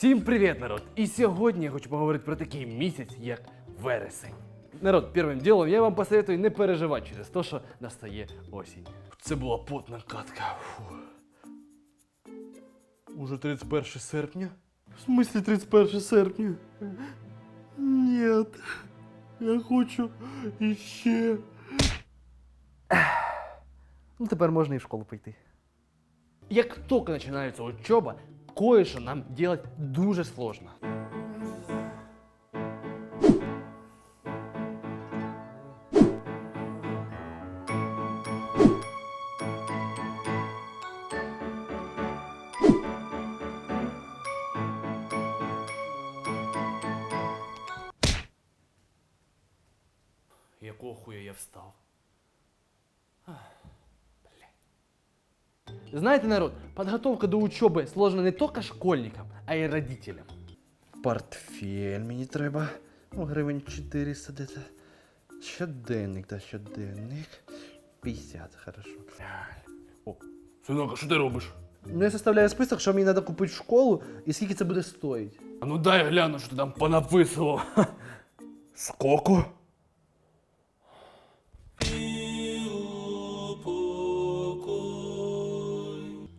Всім привіт, народ! І сьогодні я хочу поговорити про такий місяць, як вересень. Народ, першим ділом я вам посоветую не переживати через те, що настає осінь. Це була потна катка. Фу. Уже 31 серпня? В смислі 31 серпня? Нет. Я хочу іще. Ну, тепер можна і в школу пойти. Як тільки починається учоба, кое-що нам делать дуже сложно. Якого хуя я встав? Знаете, народ, подготовка до учебы сложна не только школьникам, а й родителям. Портфель мені треба. Ну, гривень 400 де-то. Щоденник, да, щоденник. 50, хорошо. О, синок, а що ти робиш? Ну, я составляю список, що мені треба купити в школу і скільки це буде стоїти. А ну дай гляну, що ти там понаписував. Скоку?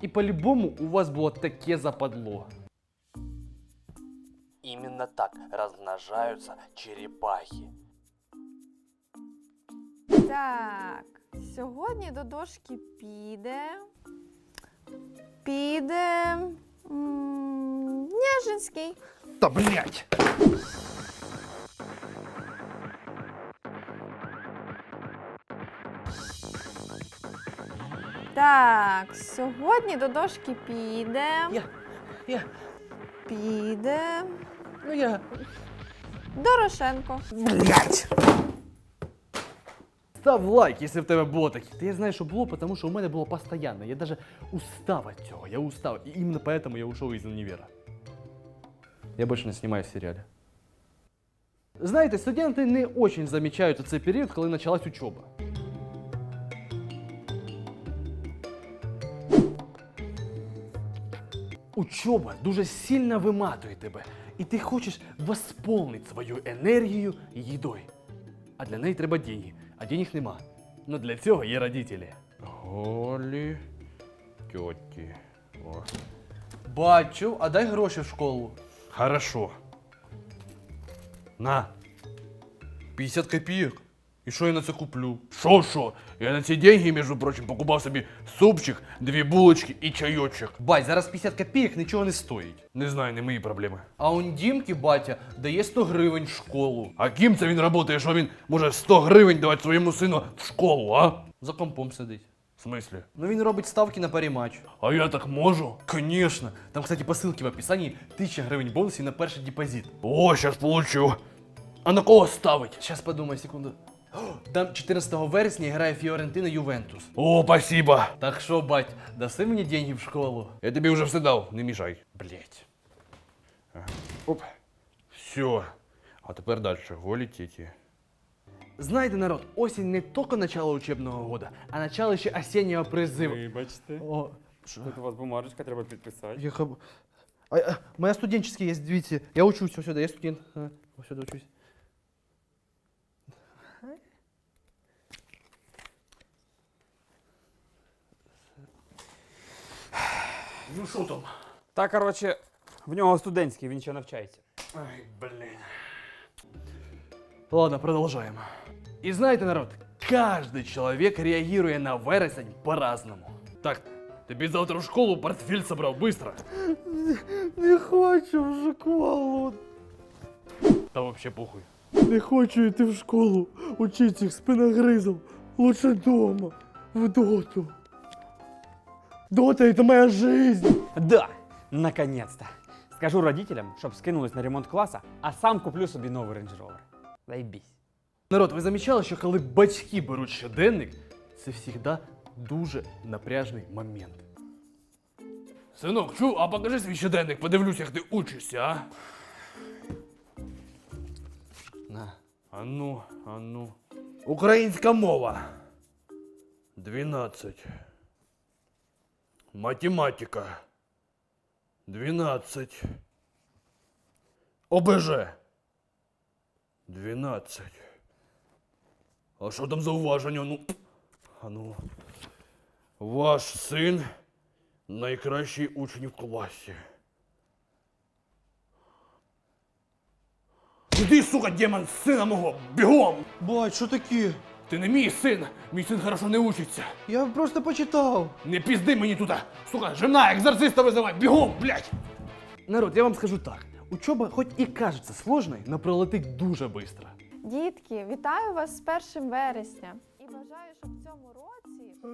І по-любому у вас було таке западло. Именно так размножаются черепахи. Так, сьогодні до дошки піде. Піде. м, Нежинський. Та блять! Так, сьогодні до дошки піде. Я, я, Піде. ну я. Дорошенко. Блять! Став лайк, якщо в тебе було таке. Та я знаю, що було, тому що у мене було постійно. Я даже устав від цього. Я устав. І іменно поэтому я ушел из универа. Я больше не снимаю в сериале. Знаєте, студенти не очень замічають цей період, коли почалась учоба. Учоба дуже сильно виматує тебе, і ти хочеш восполнити свою енергію їдою. А для неї треба деньги, а денег нема. Ну для цього є родителі. Голі. Тьоті. О. Бачу, а дай гроші в школу. Хорошо. На. 50 копійок. І що я на це куплю? Шо шо? Я на ці деньги, між прочим, покупав собі супчик, дві булочки і чайочок. Бать, зараз 50 копійок нічого не стоїть. Не знаю, не мої проблеми. А он Дімки, батя, дає 100 гривень в школу. А ким це він працює, що він може 100 гривень давати своєму сину в школу, а? За компом сидить. В смислі? Ну він робить ставки на паріматч. А я так можу? Конечно. Там, кстати, по ссылке в описании 1000 гривень бонусів на перший депозит. О, щас получу. А на кого ставить? Сейчас подумай секунду. Там 14 вересня грає Фіорентина Ювентус. О, спасибо. Так що, бать, даси мені деньги в школу? Я тобі вже все дав, не мішай. Блять. Оп. Все. А тепер далі. Голі тіті. Знаєте, народ, осінь не тільки начало учебного года, а начало ще осіннього призиву. Вибачте. О, Тут у вас бумажечка, треба підписати. я хаб... а, а, моя студенческая есть, видите, я учусь, сюди, я студент, а, сюди учусь. Ну що там? Та, коротше, в нього студентський, він ще навчається. Ай, блін. Ладно, продолжаем. И знаете, народ, каждый человек реагирует на вересень по-разному. Так, тобі завтра в школу портфель собрав быстро. Не хочу в школу, Та вообще похуй. не хочу йти в школу, учить цих спиногризов. Лучше дома, в доту. Дота это моя жизнь. Да, наконец-то. Скажу родителям, щоб скинулись на ремонт класа, а сам куплю собі новий Range Rover. Заєбісь. Народ, ви замічали, що коли батьки беруть щоденник, це завжди дуже напряжний момент. Синок, чув, а покажи свій щоденник, подивлюсь, як ти учишся, а? На. А ну, а ну. Українська мова. 12. Математика. 12. ОБЖ. 12. А що там за уваження? Ну. А ну. Ваш син найкращий учень в класі. Іди, сука, демон, сина мого, бігом! Бать, що таке? Ти не мій син! Мій син хорошо не учиться. Я просто почитав. Не пізди мені тут, сука, жена, екзорциста визивай, бігом, блядь! Народ, я вам скажу так. Учоба хоч і кажеться сложною, но пролетить дуже швидко. Дітки, вітаю вас з 1 вересня. І бажаю, щоб в цьому році всі з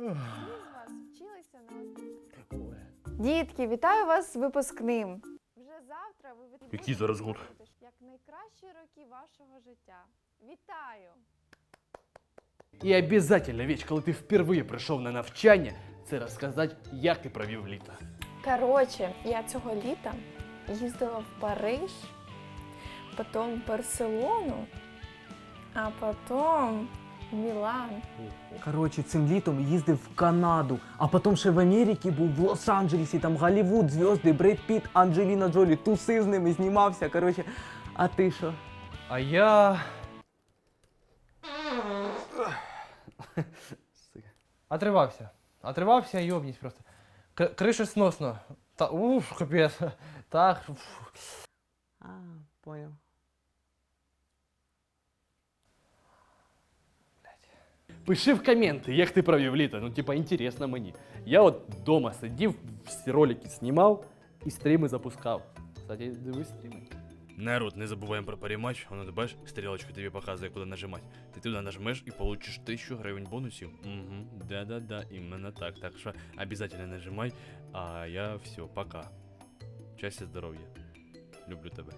вас вчилися на Дітки, вітаю вас з випускним. Вже завтра ви від- Який зараз год? як найкращі роки вашого життя. Вітаю! І обязательно, Віч, коли ти впервые прийшов на навчання, це розказати, як ти провів літо. Коротше, я цього літа їздила в Париж, потім в Барселону, а потім в Мілан. Коротше, цим літом їздив в Канаду, а потім ще в Америці був в Лос-Анджелесі, там Голлівуд, зв'язки, Бред Піт, Анджеліна Джолі, туси з ними знімався. Коротше, а ти що? А я. Отривався. Отривався і обніс просто. К- криша сносно. Та уф, капець. Так. уф. А, поняв. Пиши в коменти, як ти провів літо. Ну, типа, інтересно мені. Я от вдома сидів, всі ролики знімав і стріми запускав. Кстати, дивись стріми. Народ, не забуваємо про паріматч, воно ти бачиш, стрілочка тобі показує, куди нажимати. Ти туди нажмеш і получиш 1000 гривень бонусів. Угу, да-да-да, іменно так. Так що обязательно нажимай. А я все, пока. Щастя, здоров'я. Люблю тебе.